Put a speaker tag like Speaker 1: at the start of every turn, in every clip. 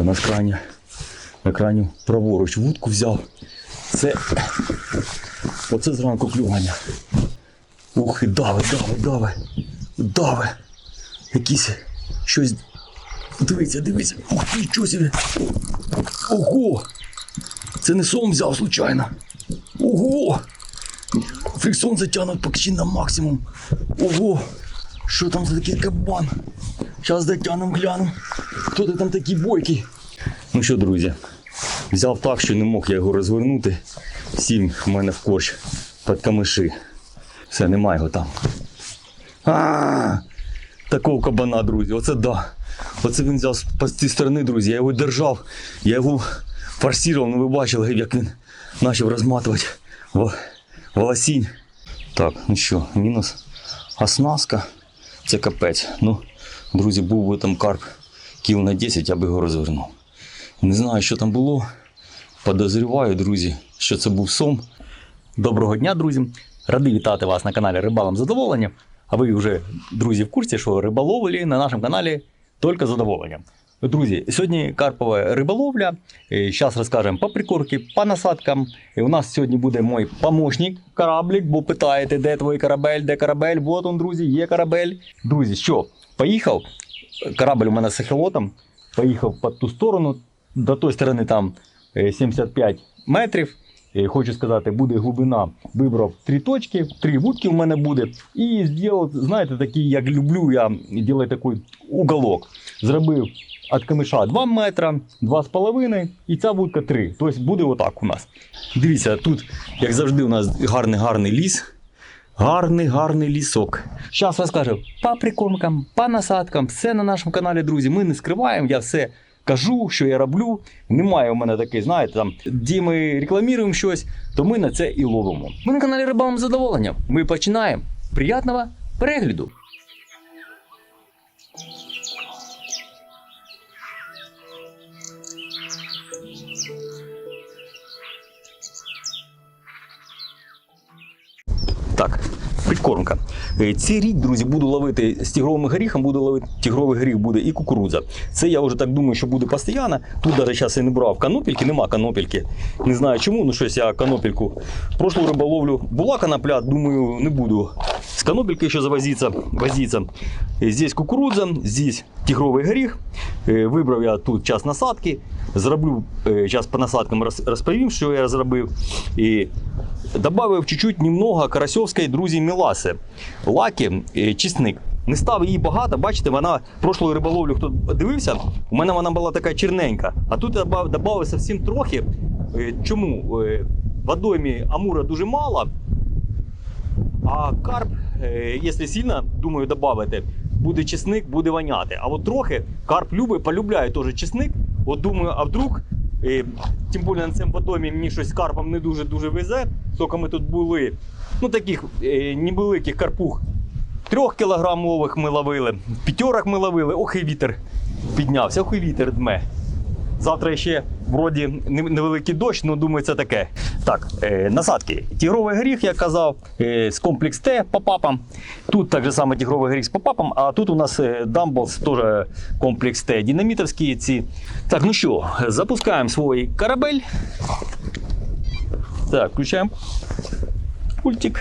Speaker 1: Все, на крайні, на крайню праворуч вудку взяв. Це оце зранку клювання. Ух, і дави, дави, дави, дави. Якісь щось. Дивіться, дивіться. Ух ти, що собі. Ого! Це не сом взяв случайно. Ого! Фриксон затягнув поки на максимум. Ого! Що там за такий кабан? Зараз дотягнемо, глянемо. Хто ти там такий бойкий? Ну що, друзі, взяв так, що не мог я його розвернути. Сім в мене в корч під камиші. Все, немає його там. А, такого кабана, друзі, оце да. Оце він взяв з цієї сторони, друзі. Я його держав, я його форсував, ну ви бачили, як він почав розматувати волосінь. Так, ну що, мінус оснастка. Це капець. Ну, друзі, був би там карп кіл на 10, я би його розвернув. Не знаю, що там було. Подозріваю, друзі, що це був сом. Доброго дня, друзі! Радий вітати вас на каналі Рибалом Задоволення. А ви вже, друзі, в курсі, що риболовлі на нашому каналі тільки задоволення. Друзі, сьогодні карпова риболовля. Зараз розкажемо по прикормці, по насадкам. І у нас сьогодні буде мій помощник кораблик, бо питаєте, де твій корабель, де корабель? Вот он, друзі, є корабель. Друзі, що, поїхав? Корабль у мене з ехолотом. Поїхав по ту сторону. До тої сторони там е, 75 метрів. Е, Хочу сказати, буде глибина. Вибрав три точки, три вудки в мене буде. І зробив, знаєте, такий, як люблю, я роблю такий уголок. Зробив від камиша 2 метра, 2,5 і ця вудка 3. Тобто буде отак у нас. Дивіться, тут, як завжди, у нас гарний гарний ліс. Гарний, гарний лісок. Зараз розкажу по прикормкам, по насадкам, все на нашому каналі, друзі. Ми не скриваємо, я все кажу, що я роблю. Немає у мене такий, знаєте, там, де ми рекламуємо щось, то ми на це і ловимо. Ми на каналі Рибалом задоволення. Ми починаємо. Приятного перегляду! Так, підкормка. Е, Цей рік, друзі, буду ловити з тігровим горіхом, буду ловити тігровий горіх буде і кукурудза. Це я вже так думаю, що буде постійно. Тут навіть зараз я не брав канопельки, нема канопельки. Не знаю чому, ну щось я канопельку. Прошлу риболовлю була канопля, думаю, не буду з канопелькою ще завозитися. возитися. Е, Здесь кукурудза, здесь тігровий горіх. Е, Вибрав я тут час насадки. Зроблю зараз по насадкам розповім, що я зробив. І Добавив чуть-чуть немного карасьовської, друзі, міласи. Лаки, е, чесник. Не став її багато, бачите, вона прошлою риболовлю, хто дивився, у мене вона була така черненька. А тут я додав зовсім трохи. Е, Чому? Е, В водоймі амура дуже мало, а карп, якщо сильно, думаю, додати, буде чесник, буде воняти. А от трохи карп любить, полюбляє теж чесник. От думаю, а вдруг, е, тим більше на цьому водомі мені щось карпам не дуже-дуже везе. Тільки ми тут були, ну таких е, невеликих карпух. Трьох кілограмових ми ловили, п'ятерок ми ловили, ох і вітер піднявся, ох і вітер дме. Завтра ще вроді невеликий дощ, ну думаю, це таке. Так, е, насадки. Тігровий горіх, як казав, е, з комплекс Т по папам. Тут так же само тігровий горіх з попапом, а тут у нас е, Дамблс теж комплекс Т. Динамітовські ці. Так, ну що, запускаємо свій корабель. Так, включаємо пультик.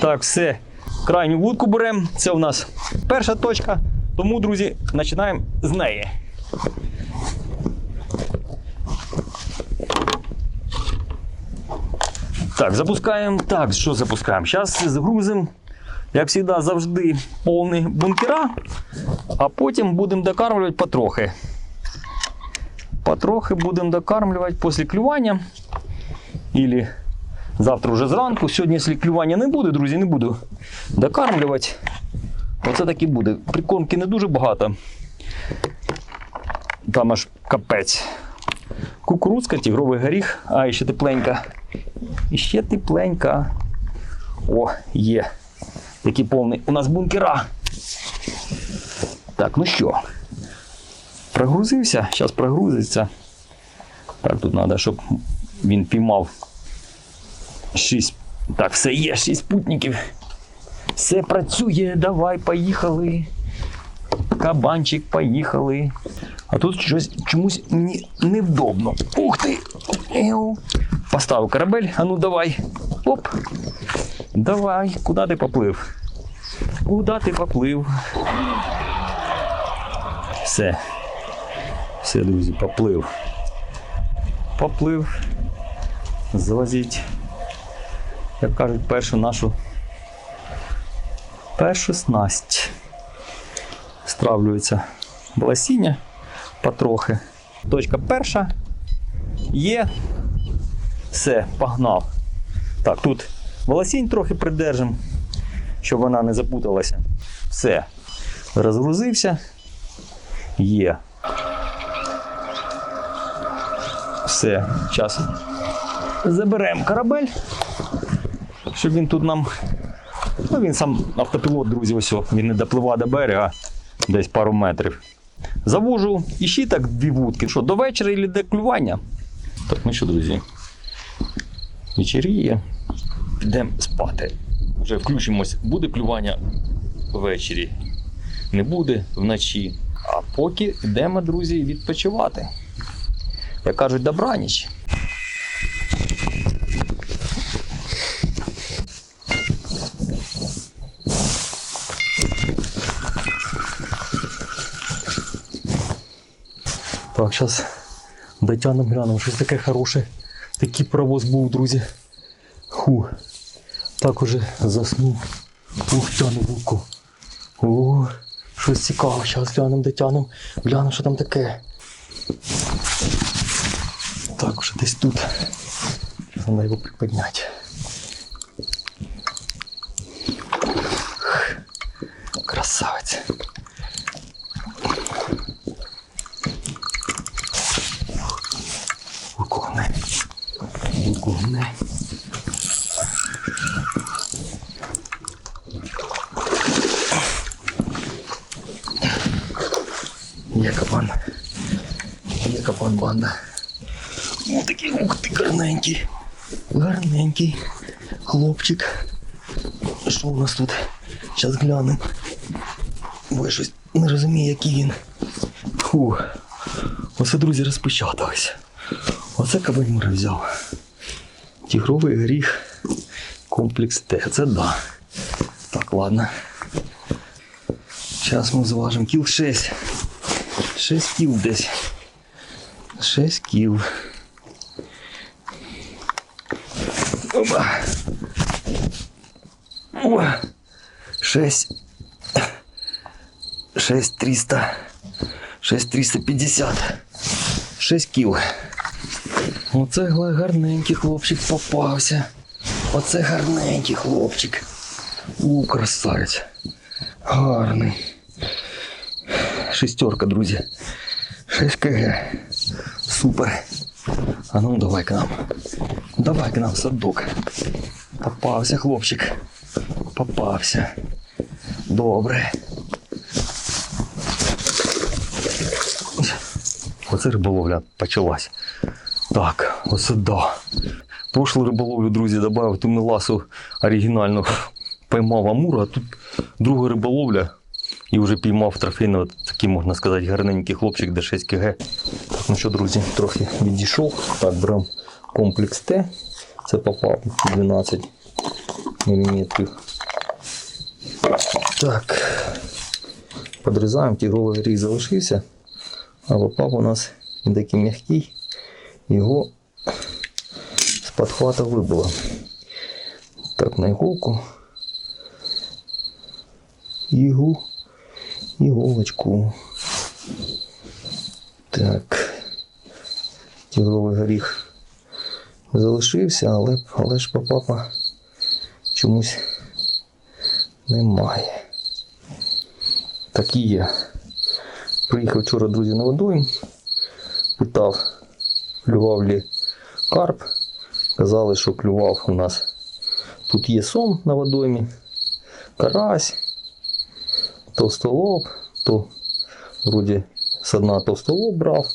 Speaker 1: Так, все. Крайню вудку беремо. Це у нас перша точка. Тому, друзі, починаємо з неї. Так, запускаємо. Так, що запускаємо? Зараз загрузимо, як завжди, завжди повний бункера, а потім будемо докармлювати потрохи. Потрохи будемо докармлювати після клювання. Ілі завтра вже зранку. Сьогодні, якщо клювання не буде, друзі, не буду докармлювати. Оце так і буде. Прикормки не дуже багато. Там аж капець. Кукурудзка, тігровий горіх, а ще тепленька. І ще тепленька. О, є. Такий повний у нас бункера. Так, ну що? Прогрузився, зараз прогрузиться. Так, тут треба, щоб він піймав 6. Так, все є, 6 спутників. Все працює, давай, поїхали. Кабанчик, поїхали. А тут щось чомусь невдобно. Ух ти! Поставив корабель, а ну давай. Оп. Давай, куди ти поплив? Куди ти поплив? Все. Все, друзі, поплив. Поплив. Залазіть. Як кажуть, першу нашу першу снасть. Стравлюється баласіння потрохи. Точка перша є. Все, погнав. Так, тут волосінь трохи придержимо, щоб вона не запуталася. Все. Розгрузився. Є. Все, час. Заберемо корабель, щоб він тут нам. Ну, він сам автопілот, друзі, ось він не допливає до берега десь пару метрів. Завожу і ще так дві вудки. Що, до вечора і до клювання? Так, ну що, друзі, вечеріє. Підемо спати. Вже включимось, буде клювання ввечері. Не буде вночі. А поки йдемо, друзі, відпочивати. Як кажуть, добраніч. Так, зараз дотягнемо глянемо. Щось таке хороше. Такий паровоз був, друзі. Ху. Так уже заснув. Ух, тяну вуку. О, щось цікаве. Зараз глянемо, дотягнемо. Гляну, що там таке. Так, уже десь тут. Треба його приподняти. Красавець. Виконай. Виконай. Є кабан. Кабан банда. Ось такий, ух ти, гарненький. Гарненький. Хлопчик. Що у нас тут? Зараз глянемо. Бо щось не розумію, який він. Фу. Оце, друзі, розпечаталось. Оце кабель взяв. Тігровий гріх. Комплекс Т. Це да. Так, ладно. Зараз ми зважимо кіл 6. 6 кіл десь. 6 кіл. Опа. О. 6. 6 300. 6 350. 6 кіл. Оце гарненький хлопчик попався. Оце гарненький хлопчик. У, красавець. Гарний. Шестерка, друзі. 6 кг. Супер. А ну давай к нам. Давай к нам садок. Попався хлопчик. Попався. Добре. Оце риболовля почалась. Так, оце да. Прошлу риболовлю, друзі, додав ту меласу оригінальну. Поймав амура, а тут друга риболовля. І вже піймав трофейного, такий, можна сказати, гарненький хлопчик до 6 кг. Ну що, друзі, трохи відійшов. Так, беремо комплекс Т. Це попав 12 мм. Так. Подрізаємо, тігровий гріх залишився. А попав у нас він такий м'який. Його з подхвата вибило. Так, на іголку. Ігу. Іголочку. Так. Тігровий горіх залишився, але, але ж папа чомусь немає. Так і є. Приїхав вчора, друзі, на водойм. Питав, клював лі карп. Казали, що клював у нас. Тут є сом на водоймі, карась, товстолоб, то вроді з дна товстолоб брав,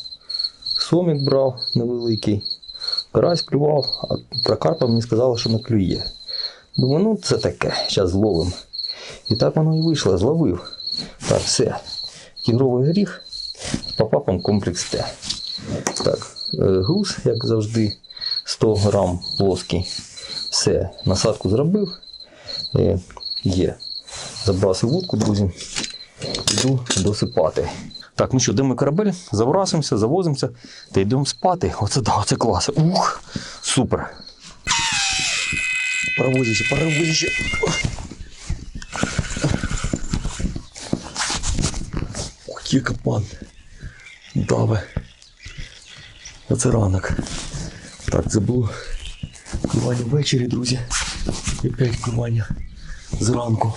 Speaker 1: сомік брав невеликий, карась клював, а про карпа мені сказали, що не клює. Думаю, ну це таке, зараз зловимо. І так воно і вийшло, зловив. Так, все. Тігровий горіх з попапом комплекс Т. Так, е, груз, як завжди, 100 грам плоский. Все, насадку зробив. Е, Є. Забрасив вудку, друзі. Йду досипати. Так, ну що, де ми корабель? Забрасимося, завозимося та йдемо спати. Оце да, оце клас. Ух, супер. Паровозище, паровозище. Ох, є капан. Даве. Оце ранок. Так, це було клювання ввечері, друзі. І опять клювання зранку.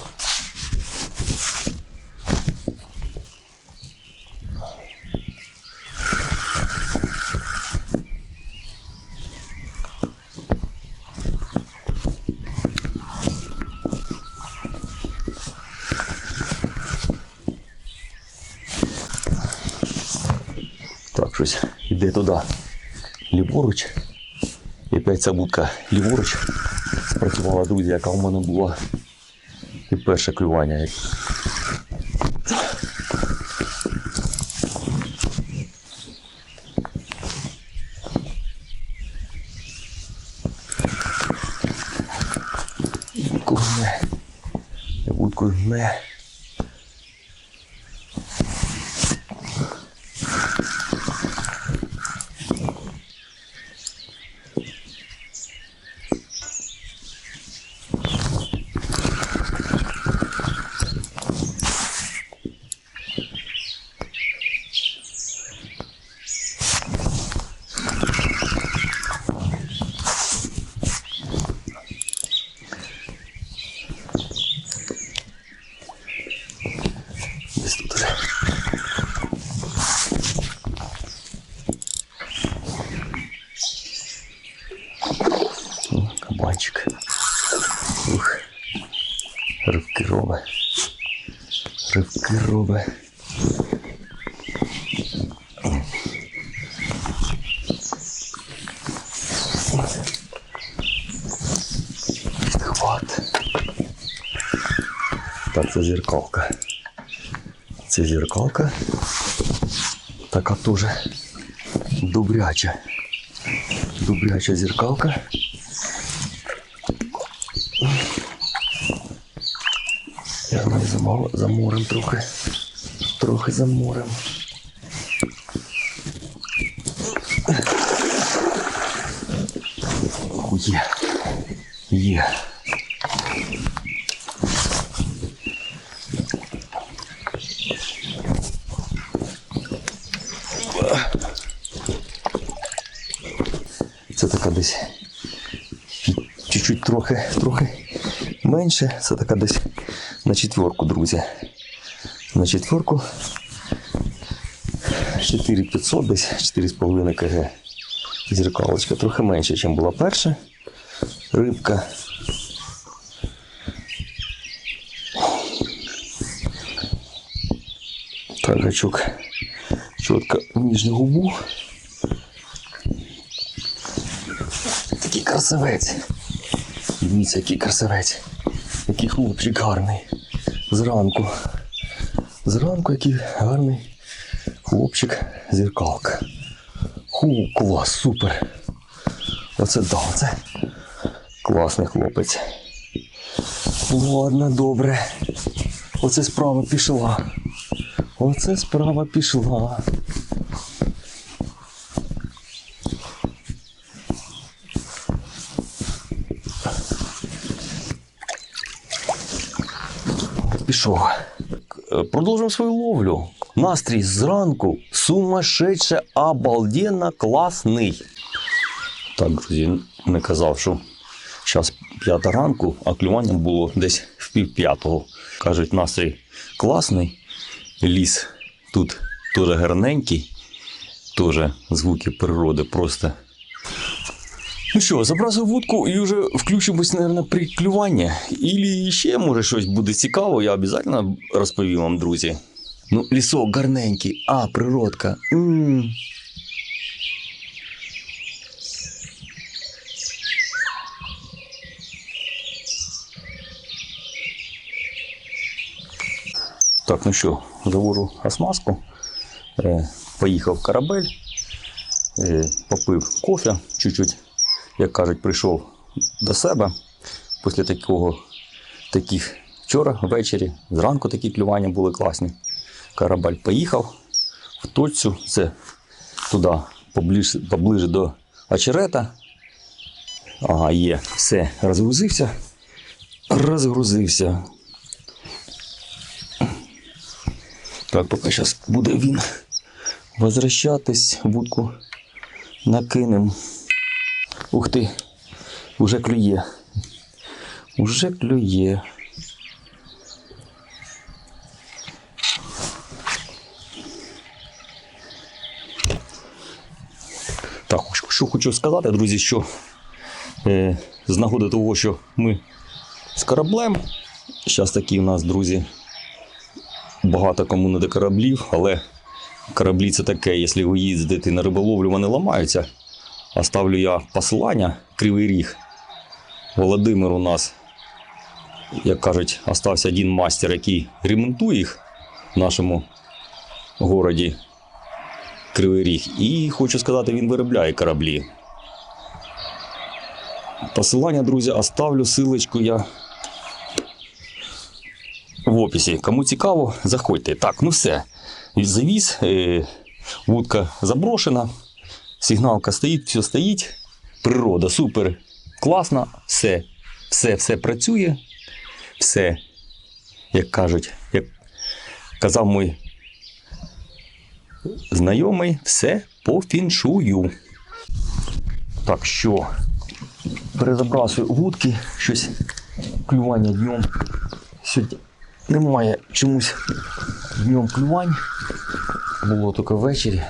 Speaker 1: Так, щось іде туди. Ліворуч. І опять ця будка ліворуч спрацювала, друзі, яка у мене була. І перше клювання. Будку не. Робе. Хват. Так, це зеркалка. Це зеркалка. Така теж добряча. Добряча зеркалка. Замало, заморем трохи. Трохи заморем. Є. Є. Це така десь чуть-чуть трохи, трохи менше. Це така десь на четверку, друзі. На четверку 4500, десь 4,5 кг. Зеркалочка трохи менше, ніж була перша. Рибка. Так, гачок чітко нижню губу. Такий красавець. Дивіться, який красавець. Який хлопчик гарний. Зранку. Зранку який гарний хлопчик зеркалка. Ху, клас, супер. Оце да, оце класний хлопець. Ладно, добре. Оце справа пішла. Оце справа пішла. Продовжуємо свою ловлю. Настрій зранку сумасшедше, обалденно класний. Так, друзі, не казав, що зараз п'ята ранку, а клювання було десь в пів п'ятого. Кажуть, настрій класний. Ліс тут теж гарненький, теж звуки природи просто. Ну що, забразив вудку і вже включимось, мабуть, при клюванні. Ілі ще, може, щось буде цікаво, я обов'язково розповім вам, друзі. Ну, лісок гарненький, а, природка. м Так, ну що, завожу осмазку. Е, Поїхав корабель, е, попив кофе, чуть-чуть, як кажуть, прийшов до себе після такого, таких вчора ввечері, зранку такі клювання були класні. Корабель поїхав в точцю, це туди поближче, поближе до очерета. Ага, є, все, розгрузився. Розгрузився. Так, поки зараз буде він возвращатись, вудку накинем. Ух ти, уже клює. Уже клює. Так, що хочу сказати, друзі, що е, з нагоди того, що ми з кораблем. Зараз такі у нас, друзі, багато кому не до кораблів, але кораблі це таке, якщо ви їздите на риболовлю, вони ламаються. А ставлю я посилання, кривий ріг. Володимир у нас, як кажуть, остався один мастер, який ремонтує їх в нашому городі Кривий Ріг. І хочу сказати, він виробляє кораблі. Посилання, друзі, оставлю силочку я в описі. Кому цікаво, заходьте. Так, ну все. Завіз, е, вудка заброшена, сигналка стоїть, все стоїть. Природа супер, класна, все, все, все працює, все, як кажуть, як казав мій знайомий, все по фіншую. Так що, перезабрасую вудки, щось клювання днем. Сьогодні немає чомусь днем клювань. Було тільки ввечері.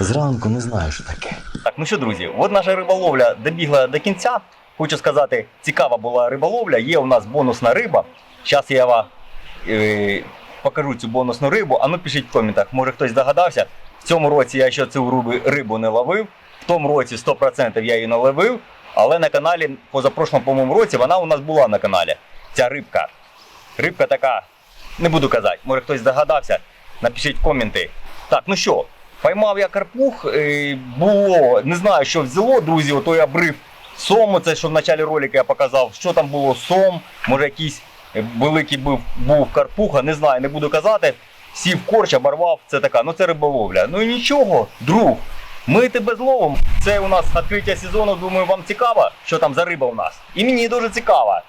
Speaker 1: Зранку не знаю, що таке.
Speaker 2: Так, ну що, друзі, от наша риболовля добігла до кінця. Хочу сказати, цікава була риболовля. Є у нас бонусна риба. Зараз я вам е, покажу цю бонусну рибу. А ну пишіть в коментах, може хтось догадався. В цьому році я ще цю рибу, не ловив. В тому році 100% я її наловив. Але на каналі, позапрошлому по-моєму році, вона у нас була на каналі. Ця рибка. Рибка така, не буду казати, може хтось здогадався. Напишіть в коменти. Так, ну що, поймав я карпух, е, було, не знаю, що взяло, друзі, отой обрив сому, це що в початку ролика я показав, що там було сом, може якийсь е, великий був, був карпуха, не знаю, не буду казати. Сів корч, оборвав, це така, ну це риболовля. Ну і нічого, друг. Ми тебе зловимо. Це у нас відкриття сезону. Думаю, вам цікаво, що там за риба у нас. І мені дуже цікаво.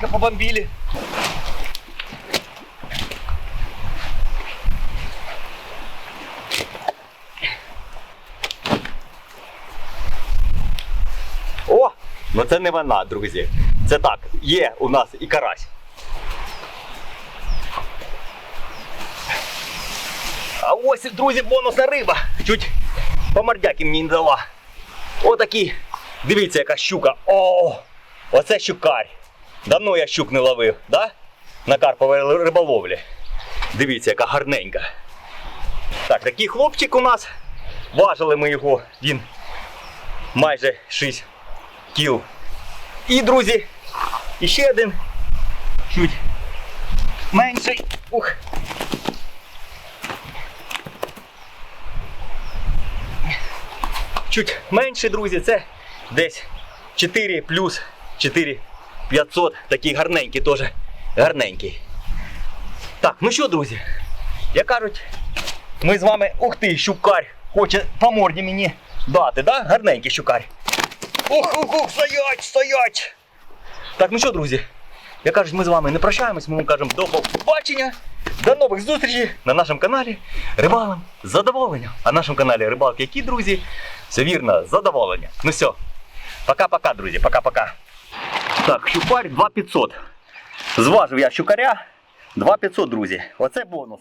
Speaker 2: Добренько побомбили. О, ну це не вона, друзі. Це так, є у нас і карась. А ось, друзі, бонусна риба. Чуть по мордяки мені не дала. Отакі. Дивіться, яка щука. О! Оце щукарь. Давно я щук не ловив, да? На карповій риболовлі. Дивіться, яка гарненька. Так, такий хлопчик у нас. Важили ми його, він майже 6 кіл. І, друзі, іще один. Чуть менший. Ух. Чуть менший, друзі, це десь 4 плюс 4 500. Такий гарненький теж. Гарненький. Так, ну що, друзі? Як кажуть, ми з вами. Ух ти, щукарь! Хоче по морді мені дати, да? Гарненький щукарь. Ух, ух, ух, стоять, стоять! Так, ну що, друзі? Як кажуть, ми з вами не прощаємось, ми вам кажемо до побачення, до нових зустрічей на нашому каналі Рибалом з задоволенням. А на нашому каналі Рибалки які, друзі? Все вірно, задоволення. Ну все, пока-пока, друзі, пока-пока. Так, щупарь 2500. Зважив я щукаря 2500, друзі. Оце бонус.